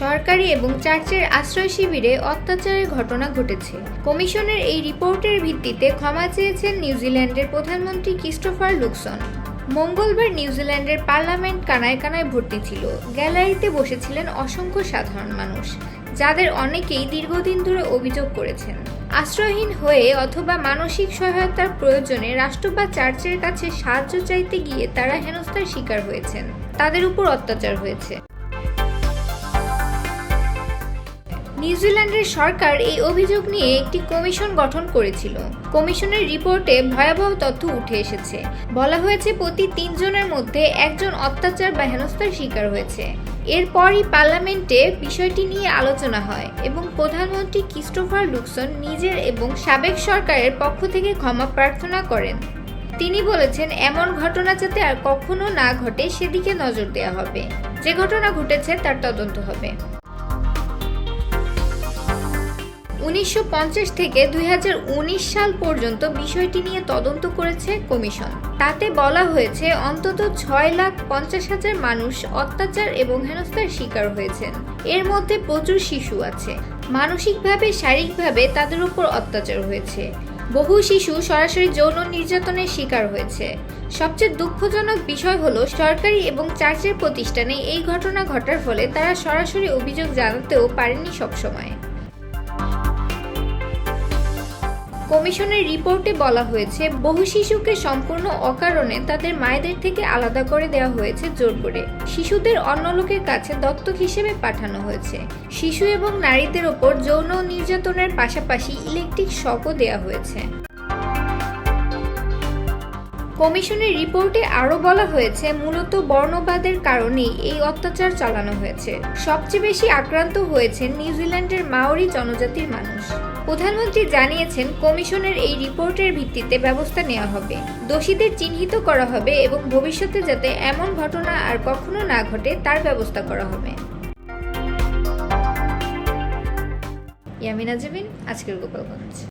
সরকারি এবং চার্চের আশ্রয় শিবিরে অত্যাচারের ঘটনা ঘটেছে। কমিশনের এই রিপোর্টের ভিত্তিতে ক্ষমা চেয়েছেন নিউজিল্যান্ডের প্রধানমন্ত্রী ক্রিস্টোফার লুকসন। মঙ্গলবার নিউজিল্যান্ডের পার্লামেন্ট কানায় কানায় ভর্তি ছিল। গ্যালারিতে বসেছিলেন অসংখ্য সাধারণ মানুষ, যাদের অনেকেই দীর্ঘদিন ধরে অভিযোগ করেছেন। আশ্রয়হীন হয়ে অথবা মানসিক সহায়তার প্রয়োজনে রাষ্ট্র বা চার্চের কাছে সাহায্য চাইতে গিয়ে তারা হেনস্থার শিকার হয়েছেন। তাদের উপর অত্যাচার হয়েছে। নিউজিল্যান্ডের সরকার এই অভিযোগ নিয়ে একটি কমিশন গঠন করেছিল। কমিশনের রিপোর্টে ভয়াবহ তথ্য উঠে এসেছে। বলা হয়েছে, প্রতি তিনজনের মধ্যে একজন অত্যাচার বা হেনস্থার শিকার হয়েছে। এরপরই পার্লামেন্টে বিষয়টি নিয়ে আলোচনা হয় এবং প্রধানমন্ত্রী ক্রিস্টোফার লুকসন নিজের এবং সাবেক সরকারের পক্ষ থেকে ক্ষমা প্রার্থনা করেন। তিনি বলেছেন, এমন ঘটনা যাতে আর কখনো না ঘটে, সেদিকে নজর দেওয়া হবে। যে ঘটনা ঘটেছে, তার তদন্ত হবে। উনিশশো পঞ্চাশ থেকে দুই হাজার উনিশ সাল পর্যন্ত বিষয়টি নিয়ে তদন্ত করেছে কমিশন। তাতে বলা হয়েছে, অন্তত ছয় লাখ পঞ্চাশ হাজার মানুষ অত্যাচার এবং হেনস্থার শিকার হয়েছেন। এর মধ্যে প্রচুর শিশু আছে। মানসিকভাবে, শারীরিকভাবে তাদের উপর অত্যাচার হয়েছে। বহু শিশু সরাসরি যৌন নির্যাতনের শিকার হয়েছে। সবচেয়ে দুঃখজনক বিষয় হলো, সরকারি এবং চার্চের প্রতিষ্ঠানে এই ঘটনা ঘটার ফলে তারা সরাসরি অভিযোগ জানাতেও পারেনি সবসময়। কমিশনের রিপোর্টে বলা হয়েছে, বহু শিশুকে সম্পূর্ণ অকারণে তাদের মায়েদের থেকে আলাদা করে দেওয়া হয়েছে জোর করে। শিশুদের অন্য লোকের কাছে দত্তক হিসেবে পাঠানো হয়েছে। শিশু এবং নারীদের ওপর যৌন নির্যাতনের পাশাপাশি ইলেকট্রিক শকও দেওয়া হয়েছে। কমিশনের রিপোর্টে আরও বলা হয়েছে, মূলত বর্ণবাদের কারণেই এই অত্যাচার চালানো হয়েছে। সবচেয়ে বেশি আক্রান্ত হয়েছেন নিউজিল্যান্ডের মাওরি জনজাতির মানুষ। প্রধানমন্ত্রী জানিয়েছেন, কমিশনের এই রিপোর্টের ভিত্তিতে ব্যবস্থা নেওয়া হবে। দোষীদের চিহ্নিত করা হবে এবং ভবিষ্যতে যাতে এমন ঘটনা আর কখনো না ঘটে, তার ব্যবস্থা করা হবে। ইয়ামিনা জেবিন আজকের গোপালগঞ্জ।